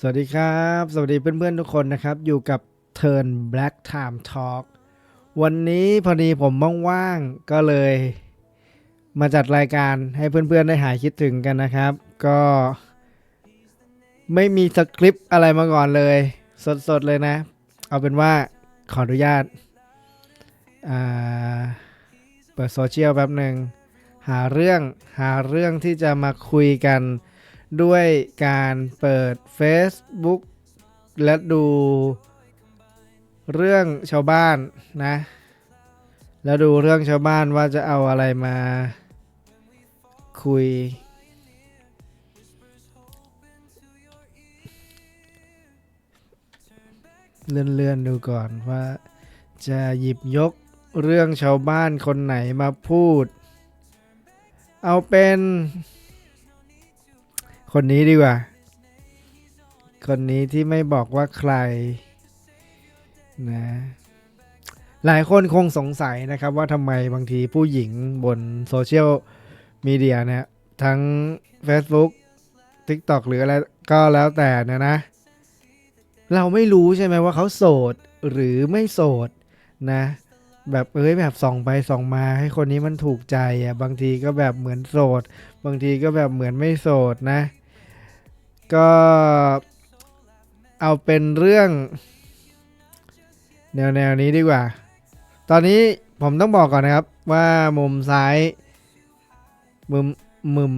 สวัสดีครับ สวัสดีเพื่อนๆทุกคนนะครับ อยู่กับ Turn Black Time Talk วันนี้พอดีผมว่างๆก็เลย มาจัดรายการให้เพื่อนๆได้หายคิดถึงกันนะครับ ก็ ไม่มีสคริปต์อะไรมาก่อนเลย สดๆเลยนะ เอาเป็นว่าขออนุญาตาเปิดโซเชียลแป๊บหนึ่งหาเรื่องหาเรื่องที่จะมาคุยกัน ด้วยการเปิด Facebook และดูเรื่องชาวบ้านนะ แล้วดูเรื่องชาวบ้านว่าจะเอาอะไรมาคุย เลื่อนๆดูก่อนว่าจะหยิบยกเรื่องชาวบ้านคนไหนมาพูด เอาเป็น คนนี้ดีกว่า คนนี้ที่ไม่บอกว่าใครนะหลายคนคงสงสัยนะครับว่าทำไมบางทีผู้หญิงบนโซเชียลมีเดียเนี่ยทั้ง Facebook TikTok หรืออะไรก็แล้วแต่นะนะ เราไม่รู้ใช่ไหมว่าเขาโสดหรือไม่โสดนะ แบบเอ้ยแบบส่องไปส่องมาให้คนนี้มันถูกใจอะบางทีก็แบบเหมือนโสด บางทีก็แบบเหมือนไม่โสดนะ ก็เอาเป็นเรื่อง แนวแนวนี้ดีกว่า ตอนนี้ผมต้องบอกก่อนนะครับว่ามุมซ้าย มุมมุม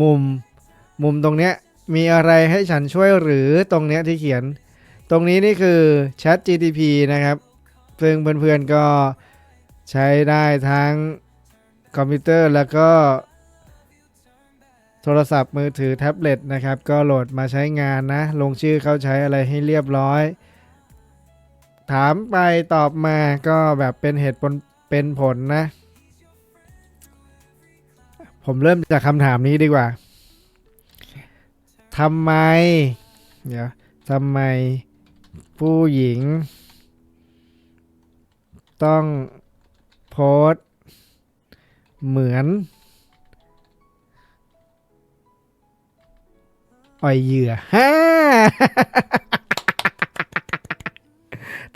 มุม มุมตรงเนี้ยมีอะไรให้ฉันช่วยหรือตรงเนี้ยที่เขียน ตรงนี้นี่คือ Chat GTP นะครับ ซึ่งเพื่อนๆก็ใช้ได้ทั้งคอมพิวเตอร์แล้วก็ โทรศัพท์มือถือแท็บเล็ตนะครับ ก็โหลดมาใช้งานนะ ลงชื่อเข้าใช้อะไรให้เรียบร้อย ถามไปตอบมาก็แบบเป็นเหตุผลเป็นผลนะ ผมเริ่มจากคำถามนี้ดีกว่าทำไม เดี๋ยวทำไมผู้หญิง ต้องโพสเหมือน อ่อยเหยื่อฮ่า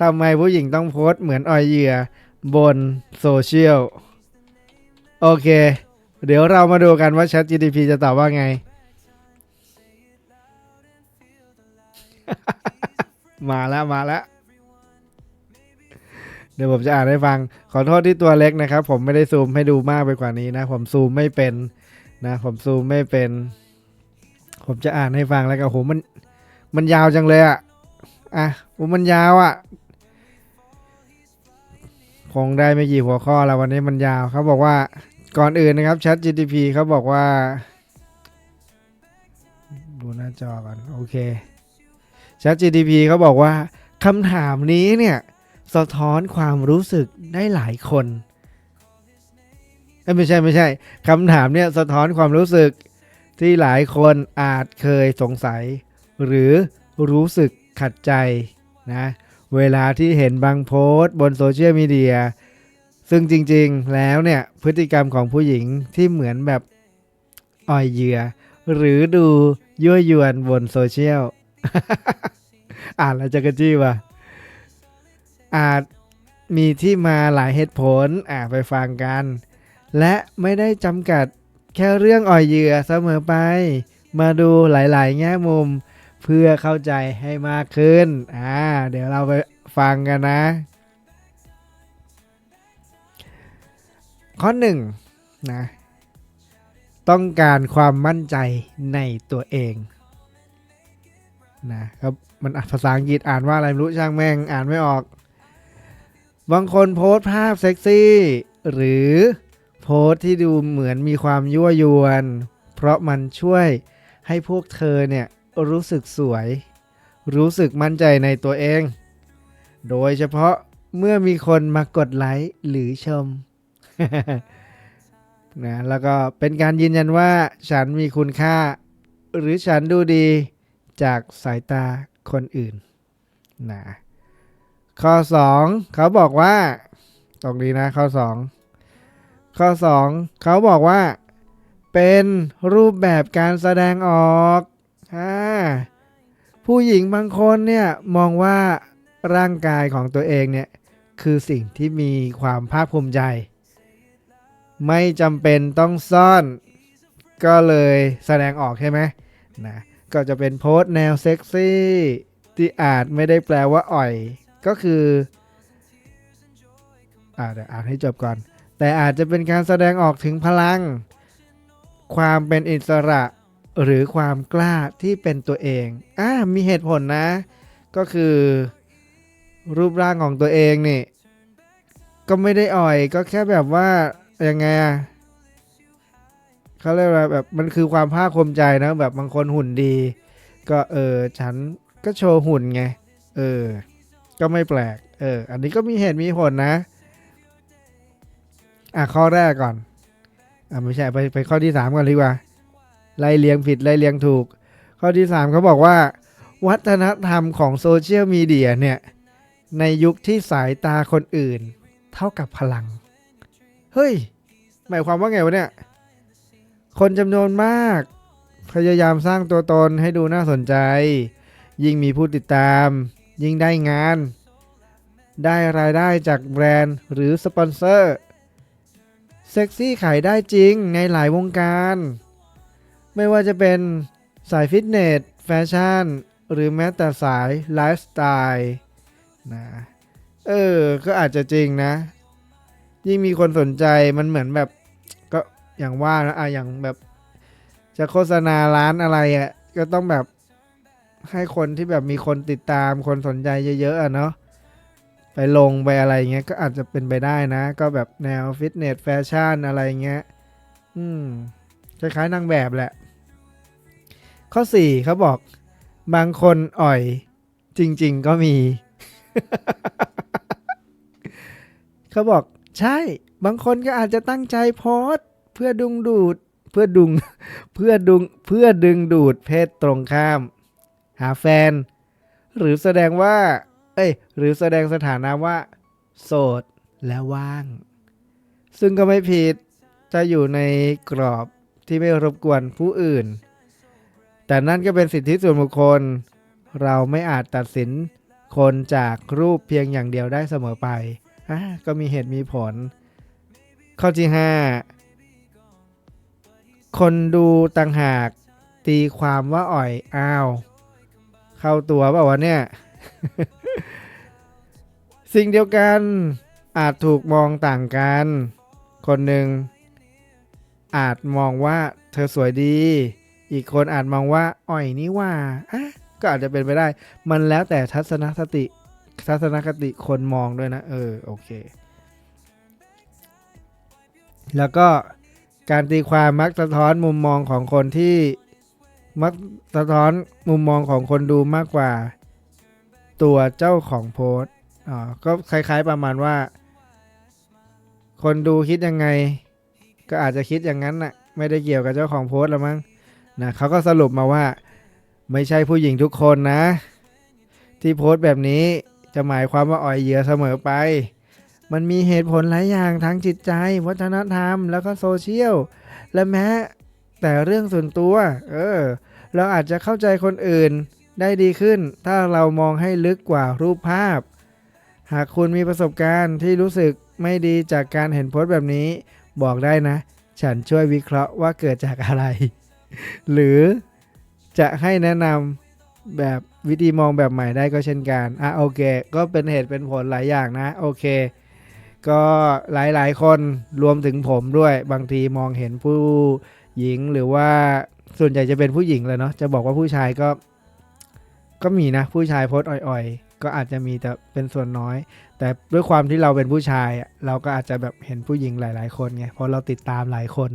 ทำไมผู้หญิงต้องโพสเหมือนอ่อยเหยื่อบนโซเชียล โอเค เดี๋ยวเรามาดูกันว่า Chat GTP จะตอบว่าไง มาแล้วมาแล้ว เดี๋ยวผมจะอ่านให้ฟัง ขอโทษที่ตัวเล็กนะครับ ผมไม่ได้ซูมให้ดูมากไปกว่านี้นะ ผมซูมไม่เป็นนะ ผมซูมไม่เป็น ผมจะอ่านให้ฟังแล้วก็โหมัน มันยาวจังเลยอะอะโอ้มันยาวอะคงได้ไม่กี่หัวข้อแล้ววันนี้มันยาวเขาบอกว่าก่อนอื่นนะครับ Chat GTP เขาบอกว่า ดูหน้าจอก่อนโอเค Chat GTP เขาบอกว่าคำถามนี้เนี่ย สะท้อนความรู้สึกได้หลายคนไม่ใช่ไม่ใช่คำถามเนี่ยสะท้อนความรู้สึก ที่หลายคนอาจเคยสงสัย หรือรู้สึกขัดใจนะเวลาที่เห็นบางโพสต์บนโซเชียลมีเดียซึ่งจริงๆแล้วเนี่ยพฤติกรรมของผู้หญิงที่เหมือนแบบอ่อยเหยื่อ หรือดูยั่วยวนบนโซเชียล อ่านแล้วจะกระจี้ว่ะอาจมีที่มาหลายเหตุผลอ่าไปฟังกัน และไม่ได้จำกัด แค่เรื่องอ่อยเหยื่อเสมอไป มาดูหลาย ๆ แง่มุมเพื่อเข้าใจให้มากขึ้น อ่า เดี๋ยวเราไปฟังกันนะ ข้อหนึ่งนะ ต้องการความมั่นใจในตัวเองนะครับมันภาษาอังกฤษอ่านว่าอะไรไม่รู้ช่างแม่งอ่านไม่ออก บางคนโพสต์ภาพเซ็กซี่ หรือ โพสต์ที่ดูเหมือนมีความยั่วยวน เพราะมันช่วยให้พวกเธอเนี่ยรู้สึกสวย รู้สึกมั่นใจในตัวเอง โดยเฉพาะเมื่อมีคนมากดไลค์หรือชมนะแล้วก็เป็นการยืนยันว่าฉันมีคุณค่า หรือฉันดูดีจากสายตาคนอื่นนะข้อ 2 เขาบอกว่า ตรงนี้นะข้อ 2 ข้อ 2 เขาบอกว่า เป็นรูปแบบการแสดงออกอ่าผู้หญิงบางคนเนี่ยมองว่าร่างกายของตัวเองเนี่ยคือสิ่งที่มีความภาคภูมิใจ ไม่จำเป็นต้องซ่อน ก็เลยแสดงออกใช่ไหมนะก็จะเป็นโพสต์แนวเซ็กซี่ที่อาจไม่ได้แปลว่าอ่อย ก็คืออ่าเดี๋ยวอ่านให้จบก่อน แต่อาจจะเป็นการแสดงออกถึงพลัง ความเป็นอิสระหรือความกล้าที่เป็นตัวเองอ่ามีเหตุผลนะ ก็คือ รูปร่างของตัวเองนี่ ก็ไม่ได้อ่อยก็แค่แบบว่ายังไงอะเขาเรียกว่าแบบมันคือความภาคภูมิใจนะ แบบบางคนหุ่นดี ก็เออฉันก็โชว์หุ่นไง เออ ก็ไม่แปลก เออ อันนี้ก็มีเหตุมีผลนะ อะข้อแรกก่อน อะไม่ใช่ไปไปข้อที่สามก่อนดีกว่า ไล่เลียงผิดไล่เลียงถูก ข้อที่สามเขาบอกว่า วัฒนธรรมของโซเชียลมีเดียเนี่ย ในยุคที่สายตาคนอื่น เท่ากับพลัง เฮ้ย หมายความว่าไงวะเนี่ย คนจำนวนมาก พยายามสร้างตัวตนให้ดูน่าสนใจ ยิ่งมีผู้ติดตาม ยิ่งได้งาน ได้รายได้จากแบรนด์หรือสปอนเซอร์ เซ็กซี่ขายได้จริงในหลายวงการ ไม่ว่าจะเป็นสายฟิตเนส แฟชั่น หรือแม้แต่สายไลฟ์สไตล์นะเออ ก็อาจจะจริงนะ ยิ่งมีคนสนใจมันเหมือนแบบ ก็อย่างว่านะอะอย่างแบบ จะโฆษณาร้านอะไรอะ่ะก็ต้องแบบให้คนที่แบบมีคนติดตามคนสนใจเยอะๆอะเนาะ ไปลงไปอะไรเงี้ยก็อาจจะเป็นไปได้นะ ก็แบบแนวฟิตเนสแฟชั่นอะไรเงี้ย อืมคล้ายๆนางแบบแหละ ข้อ4เขาบอก บางคนอ่อย จริง ๆ ก็มี เขาบอก ใช่ บางคนก็อาจจะตั้งใจโพสเพื่อดึงดูด เพื่อดุงเพื่อดุงเพื่อดึงดูดเพศตรงข้าม หาแฟน หรือแสดงว่า อ้ยหรือแสดงสถานะว่า โสดและว่าง ซึ่งก็ไม่ผิดจะอยู่ในกรอบที่ไม่รบกวนผู้อื่น แต่นั่นก็เป็นสิทธิส่วนบุคคล เราไม่อาจตัดสินคนจากรูปเพียงอย่างเดียวได้เสมอไปอะก็มีเหตุมีผล ข้อที่ 5 คนดูต่างหากตีความว่าอ่อยอ้าว เข้าตัวเปล่าวะเนี่ย สิ่งเดียวกันอาจถูกมองต่างกัน คนหนึ่งอาจมองว่าเธอสวยดี อีกคนอาจมองว่าอ่อยนี่ว่าอะก็อาจจะเป็นไปได้ มันแล้วแต่ทัศนคติ ทัศนคติคนมองด้วยนะ เออ โอเค แล้วก็การตีความมักสะท้อนมุมมองของคนที่มักสะท้อนมุมมองของคนดูมากกว่า ตัวเจ้าของโพสต์ อ่าก็คล้ายๆประมาณว่า คนดูคิดยังไง ก็อาจจะคิดอย่างนั้นน่ะ ไม่ได้เกี่ยวกับเจ้าของโพสต์ละมั้งนะเขาก็สรุปมาว่า ไม่ใช่ผู้หญิงทุกคนนะ ที่โพสต์แบบนี้จะหมายความว่าอ่อยเหยื่อเสมอไป มันมีเหตุผลหลายอย่างทั้งจิตใจ วัฒนธรรม แล้วก็โซเชียล และแม้แต่เรื่องส่วนตัว เออ เราอาจจะเข้าใจคนอื่นได้ดีขึ้น ถ้าเรามองให้ลึกกว่ารูปภาพ หากคุณมีประสบการณ์ที่รู้สึกไม่ดีจากการเห็นโพสต์แบบนี้ บอกได้นะ ฉันช่วยวิเคราะห์ว่าเกิดจากอะไร หรือจะให้แนะนำแบบวิธีมองแบบใหม่ได้ก็เช่นกันอะโอเค ก็เป็นเหตุเป็นผลหลายอย่างนะ โอเค ก็หลายๆ คนรวมถึงผมด้วยบางทีมองเห็นผู้หญิงหรือว่าส่วนใหญ่จะเป็นผู้หญิงเลยเนาะจะบอกว่าผู้ชายก็ ก็มีนะผู้ชายโพสอ่อยๆ ก็อาจจะมีแต่เป็นส่วนน้อย แต่ด้วยความที่เราเป็นผู้ชาย เราก็อาจจะแบบเห็นผู้หญิงหลาย ๆ คนไงเพราะเราติดตามหลายคน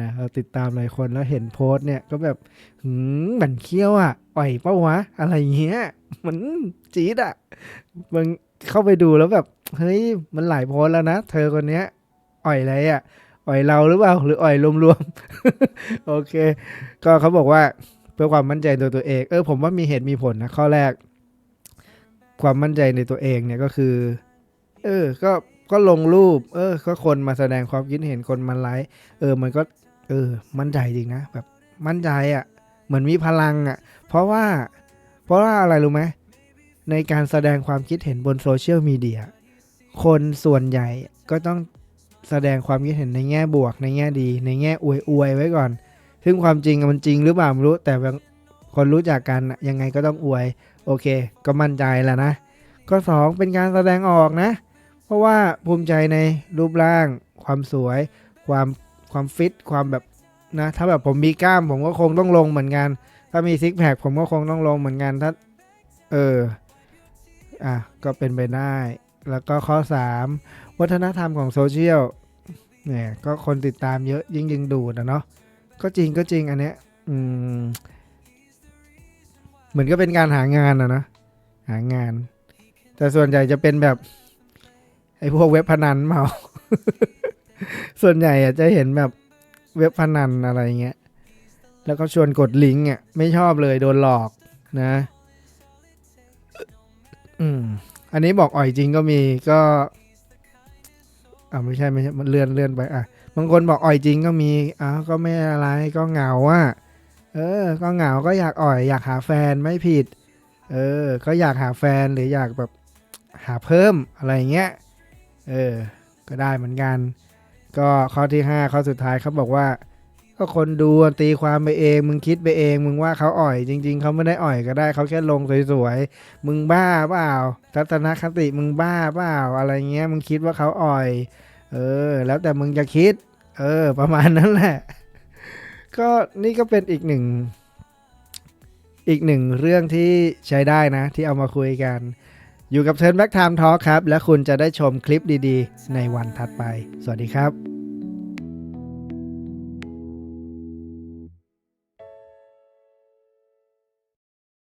นะเราติดตามหลายคนแล้วเห็นโพสต์เนี่ยก็แบบหืมบันเคี้ยวอะอ่อยเป้าวะ อะไรเงี้ย มันจี๊ดอะมันเข้าไปดูแล้วแบบเฮ้ยมันหลายโพสต์แล้วนะ เธอคนเนี้ยอ่อยอะไรอะอ่อยเราหรือเปล่าหรืออ่อยรวมๆ โอเค ก็เขาบอกว่าเพื่อความมั่นใจในตัวเอง เออผมว่ามีเหตุมีผลนะ ข้อแรก ความมั่นใจในตัวเองเนี่ยก็คือ เออ ก็ก็ลงรูป เออ ก็คนมาแสดงความคิดเห็นคนมาไลค์เออ มันก็ เออ มั่นใจจริงนะแบบมั่นใจอะ่ะ เหมือนมีพลังอะ่ะ เพราะว่า เพราะว่าอะไรรู้ไหมในการแสดงความคิดเห็นบนโซเชียลมีเดียคนส่วนใหญ่ก็ต้องแสดงความคิดเห็นในแง่บวกในแง่ดี ในแง่อวยอวยไว้ก่อน ซึ่งความจริงมันจริงหรือเปล่าไม่รู้แต่บาง คนรู้จักกันยังไงก็ต้องอวย โอเค ก็มั่นใจแล้วนะก็สองเป็นการแสดงออกนะ เพราะว่าภูมิใจในรูปร่าง ความสวย ความความฟิต ความแบบนะ ถ้าแบบผมมีกล้ามผมก็คงต้องลงเหมือนกัน ถ้ามีซิกแพคผมก็คงต้องลงเหมือนกัน ถ้า เออ อะ ก็เป็นไปได้ แล้วก็ข้อ 3 วัฒนธรรมของโซเชียล เนี่ย ก็คนติดตามเยอะยิ่งยิงดูนะเนาะ ก็จริงก็จริงอันเนี้ย อืม เหมือนก็เป็นการหางานอะนะหางาน แต่ส่วนใหญ่จะเป็นแบบไอ้พวกเว็บพนันเมา ส่วนใหญ่อะจะเห็นแบบเว็บพนันอะไรเงี้ย แล้วก็ชวนกดลิงก์อะไม่ชอบเลยโดนหลอกนะ อืม อันนี้บอกอ่อยจริงก็มีก็อ่าไม่ใช่ไม่ใช่มันเลื่อนเลื่อนไปอะบางคนบอกอ่อยจริงก็มีอ้าวก็ไม่อะไรก็เหงาอะ เออ ก็เหงาก็อยากอ่อย อยากหาแฟนไม่ผิด เออ ก็อยากหาแฟนหรืออยากแบบหาเพิ่มอะไรเงี้ย เออ ก็ได้เหมือนกัน ก็ข้อที่ 5 ข้อสุดท้ายเขาบอกว่า ก็คนดูตีความไปเอง มึงคิดไปเอง มึงว่าเขาอ่อย จริง ๆเขาไม่ได้อ่อยก็ได้เขาแค่ลงสวยๆ มึงบ้าเปล่า ทัศนคติมึงบ้าเปล่า อะไรเงี้ย มึงคิดว่าเขาอ่อย เออ แล้วแต่มึงจะคิด เออ ประมาณนั้นแหละ ก็นี่ก็เป็นอีกหนึ่ง อีกหนึ่งเรื่องที่ใช้ได้นะ ที่เอามาคุยกัน อยู่กับเทิร์นแบ็กไทม์ทอครับ และคุณจะได้ชมคลิปดีๆ ในวันถัดไป สวัสดีครับ